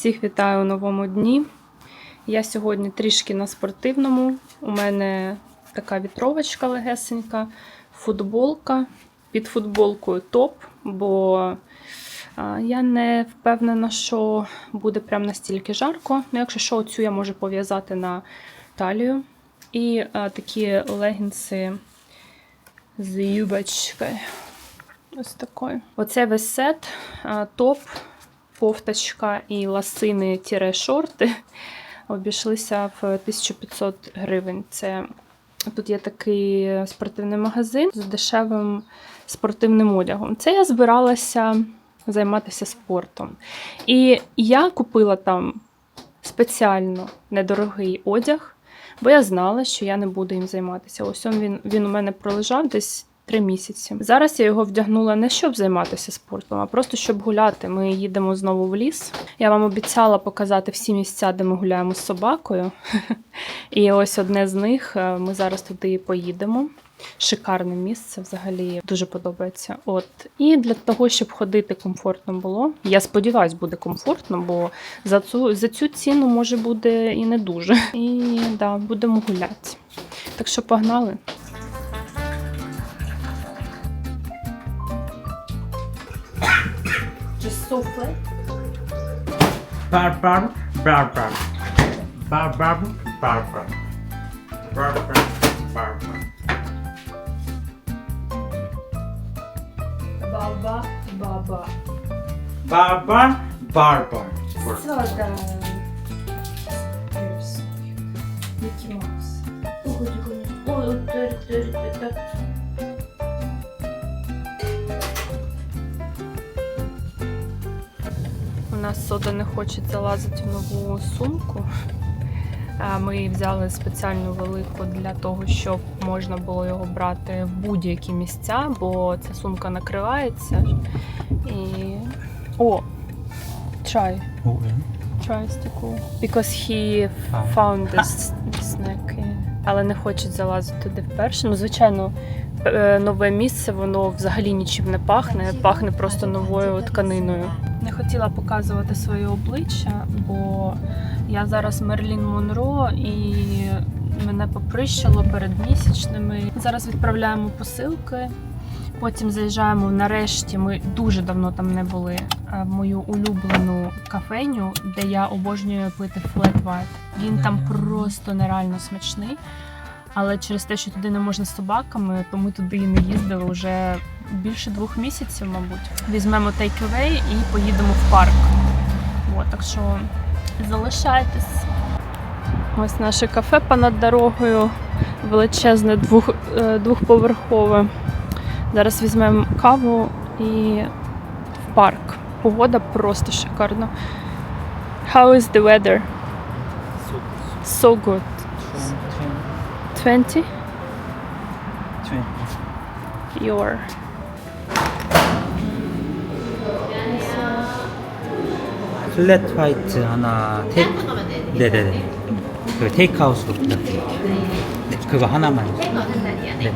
Всіх вітаю у новому дні. Я сьогодні трішки на спортивному. У мене така вітровочка легесенька, футболка. Під футболкою топ, бо я не впевнена, що буде прям настільки жарко. Ну, якщо що, цю я можу пов'язати на талію. І а, такі легінси з юбочкою. Ось такою. Оце весь сет, топ, кофточка і ласини-шорти обійшлися в 1500 гривень. Це тут є такий спортивний магазин з дешевим спортивним одягом. Це я збиралася займатися спортом. І я купила там спеціально недорогий одяг, бо я знала, що я не буду їм займатися. Ось він, він у мене пролежав десь три місяці. Зараз я його вдягнула не щоб займатися спортом, а просто щоб гуляти. Ми їдемо знову в ліс. Я вам обіцяла показати всі місця, де ми гуляємо з собакою. І ось одне з них. е, Ми зараз туди і поїдемо. Шикарне місце взагалі дуже подобається. От і для того, щоб ходити комфортно було. Я сподіваюсь, буде комфортно, бо за цю за цю ціну може буде і не дуже. І да, будемо гуляти. Так що погнали. Just so flat. Bar bar bar bar. Bar bar bar bar. Bar bar bar bar. Баба, баба. Bar bar bar bar. Сода. Микки Маус. Ой, dur, dur, dur, dur. У Нас сода не хоче залазити в нову сумку. Ми взяли спеціальну велику для того, щоб можна було його брати в будь-які місця, бо ця сумка накривається. І. О! Чай. Tries to cool. Because he found this snack. Але не хоче залазити туди вперше. Ну, звичайно, е, нове місце, воно взагалі нічим не пахне, пахне просто новою тканиною. Не хотіла показувати своє обличчя, бо я зараз Мерлін Монро і мене поприщило перед місячними. Зараз відправляємо посилки. Потім заїжджаємо нарешті. Ми дуже давно там не були. В мою улюблену кафеню, де я обожнюю пити флет вайт. Він там просто нереально смачний. Але через те, що туди не можна з собаками, то ми туди і не їздили вже більше двох місяців, мабуть. Візьмемо тейк-евей і поїдемо в парк. От, так що залишайтесь. Ось наше кафе понад дорогою, величезне двох, е, двохповерхове. Зараз візьмемо каву і в парк. Погода просто шикарна. How is the weather? So good. 20? Your. 플랫 화이트 하나 테이크 네네네 그 테이크아웃으로 부탁드릴게요 네 그거 하나만 네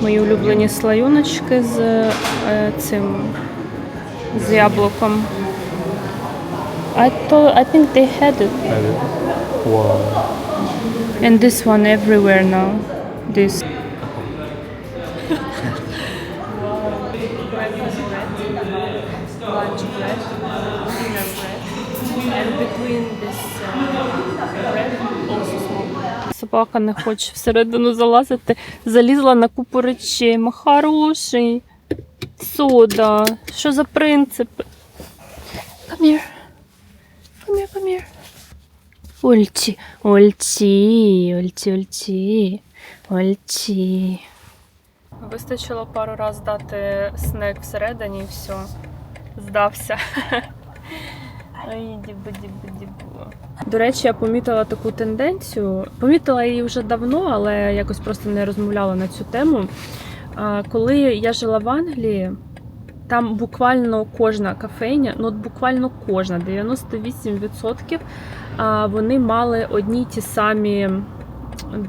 Мої улюблені слоюночки з е, цим з яблуком. I thought, I think they had it. 와 And this one everywhere now. This. lunch bread, dinner bread, and between this bread also small bread. Собака не хоче всередину залазити. Залізла на купу речей. Ма хороший. Сода. Що за принципи? Come here. Come here, come here. Ольці, ольці, ольці, ольці, ольці. Вистачило пару раз дати снек всередині і все. Здався. Ой, дібу, дібу, дібу. До речі, я помітила таку тенденцію. Помітила її вже давно, але якось просто не розмовляла на цю тему. Коли я жила в Англії, там буквально кожна кафейня, ну от буквально кожна, 98% вони мали одні ті самі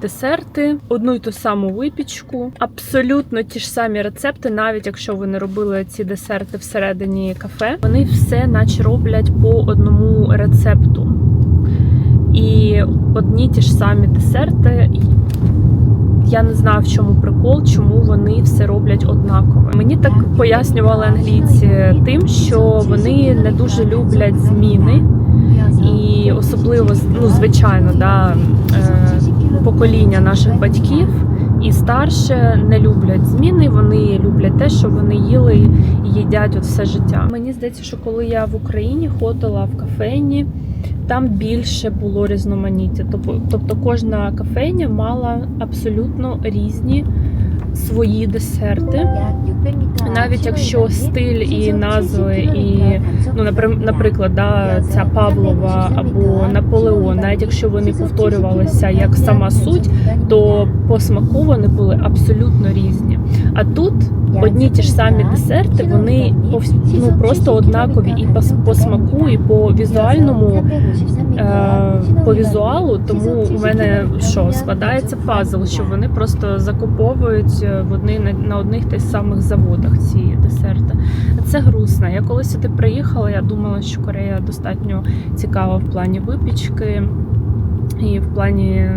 десерти, одну й ту саму випічку, абсолютно ті ж самі рецепти, навіть якщо ви не робили ці десерти всередині кафе, вони все наче роблять по одному рецепту. І одні ті ж самі десерти. Я не знаю, в чому прикол, чому вони все роблять однаково. Мені так пояснювали англійці тим, що вони не дуже люблять зміни, і особливо ну, звичайно, да, е, покоління наших батьків і старше не люблять зміни. Вони люблять те, що вони їли і їдять от все життя. Мені здається, що коли я в Україні ходила в кафені. Там більше було різноманіття. Тобто, кожна кафейня мала абсолютно різні свої десерти. Навіть якщо стиль і назви, і Ну, наприклад, да, ця Павлова або Наполеон, навіть якщо вони повторювалися як сама суть, то по смаку вони були абсолютно різні. А тут одні ті ж самі десерти, вони ну, просто однакові і по, по смаку, і по візуальному е, по візуалу, тому у мене що складається пазл, що вони просто закуповують в одні, на, на одних тих самих заводах ці десерти. Це грустно. Я коли сюди приїхала, я думала, що Корея достатньо цікава в плані випічки і в плані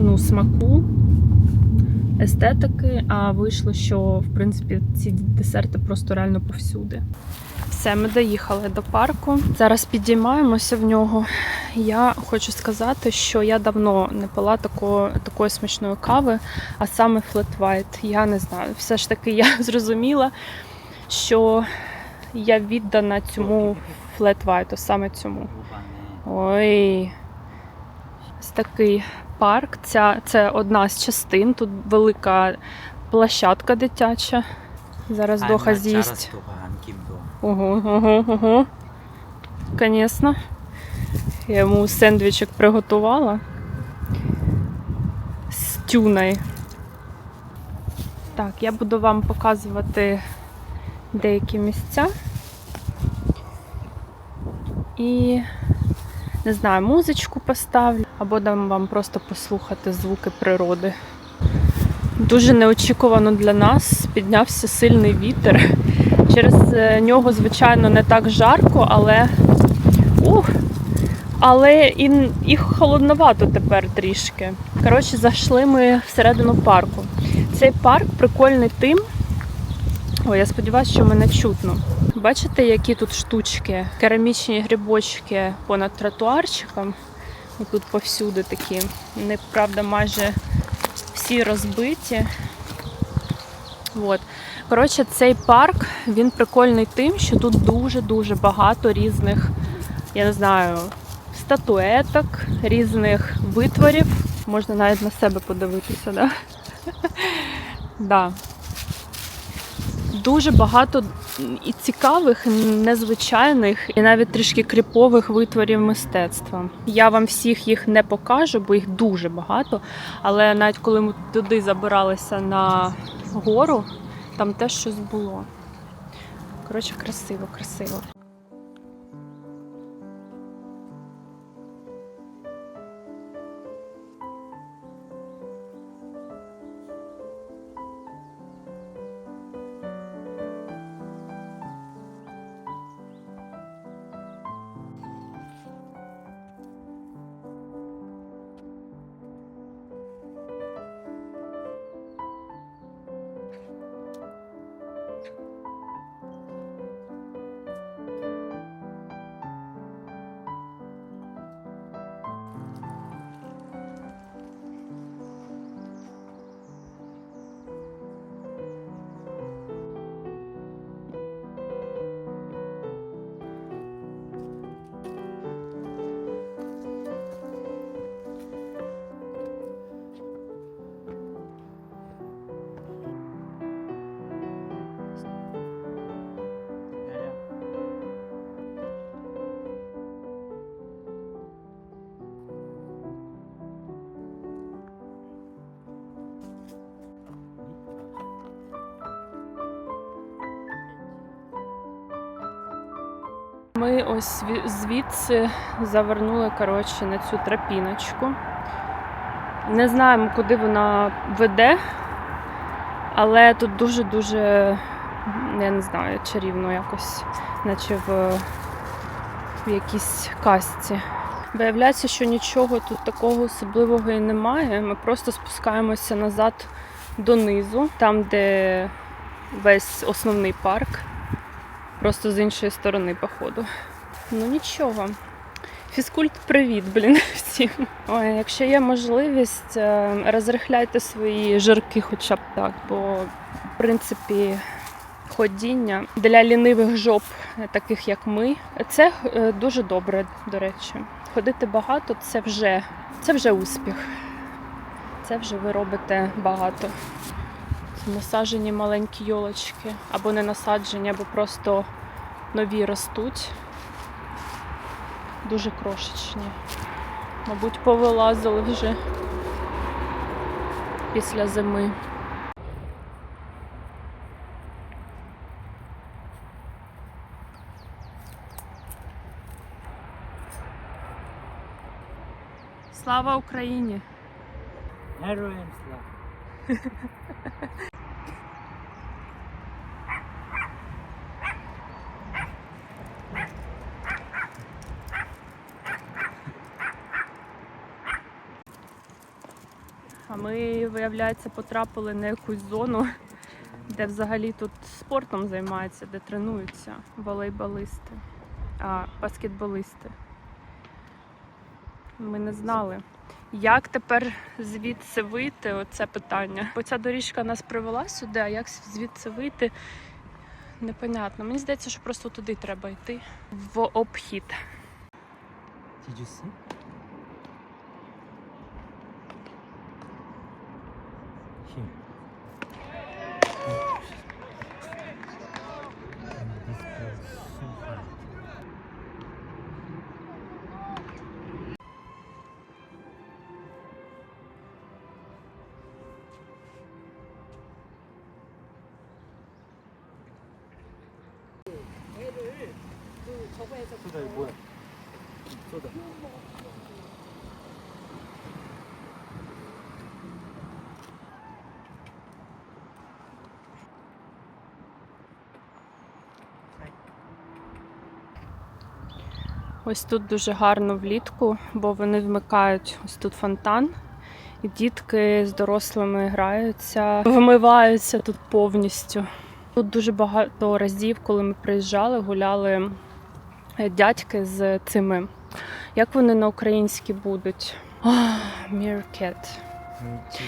ну, смаку. Естетики, а вийшло, що в принципі ці десерти просто реально повсюди. Все, ми доїхали до парку. Зараз підіймаємося в нього. Я хочу сказати, що я давно не пила такого, такої смачної кави, а саме White. Я не знаю. Все ж таки я зрозуміла, що я віддана цьому White, саме цьому. Ой. Ось такий парк. Ця, це одна з частин. Тут велика площадка дитяча. Зараз Доха з'їсть. Ого, ого, ого. Звісно. Я йому сендвічок приготувала. З тюною. Так, я буду вам показувати деякі місця. І не знаю, музичку поставлю, або дам вам просто послухати звуки природи. Дуже неочікувано для нас піднявся сильний вітер. Через е, нього, звичайно, не так жарко, але. Ух! Але і, і холодновато тепер трішки. Коротше, зайшли ми всередину парку. Цей парк прикольний тим. Ой, я сподіваюся, що мене чутно. Бачите, які тут штучки? Керамічні грибочки понад тротуарчиком. Тут повсюди такі. Вони, правда, майже всі розбиті. От. Коротше, цей парк він прикольний тим, що тут дуже-дуже багато різних, я не знаю, статуеток, різних витворів. Можна навіть на себе подивитися, да? да. Дуже багато і цікавих, незвичайних, і навіть трішки кріпових витворів мистецтва. Я вам всіх їх не покажу, бо їх дуже багато. Але навіть коли ми туди забиралися на гору, там теж щось було. Коротше, красиво, красиво. Ми ось звідси завернули коротше, на цю тропіночку. Не знаємо, куди вона веде, але тут дуже-дуже, я не знаю, чарівно якось, наче в, в якійсь казці. Виявляється, що нічого тут такого особливого і немає. Ми просто спускаємося назад донизу, там, де весь основний парк, просто з іншої сторони, походу. Ну нічого. Фізкульт, привіт, блін, всім. Ой, якщо є можливість, е, розрихляйте свої жирки хоча б так, бо в принципі ходіння для лінивих жоп, е, таких як ми, це е, дуже добре, до речі. Ходити багато це вже, це вже успіх. Це вже ви робите багато. Насаджені маленькі йолочки, або не насаджені, або просто нові ростуть дуже крошечні. Мабуть, повилазили вже після зими. Слава Україні! Героям слава. А ми, виявляється, потрапили на якусь зону, де взагалі тут спортом займаються, де тренуються волейболисти, а баскетболисти. Ми не знали. Як тепер звідси вийти? Оце питання. Бо ця доріжка нас привела сюди, а як звідси вийти? Непонятно. Мені здається, що просто туди треба йти в обхід. Did you see? 신이에요. 소다 이거 뭐야? 소다. Ось тут дуже гарно влітку, бо вони вмикають ось тут фонтан. І дітки з дорослими граються, вмиваються тут повністю. Тут дуже багато разів, коли ми приїжджали, гуляли е, дядьки з цими. Як вони на українській будуть? Meerkat.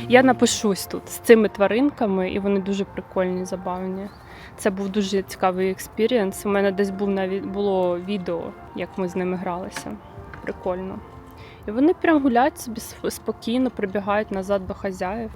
Я напишусь тут з цими тваринками, і вони дуже прикольні, забавні. Це був дуже цікавий експірієнс. У мене десь був навіть було відео, як ми з ними гралися. Прикольно. І вони прям гуляють собі спокійно, прибігають назад до хазяїв.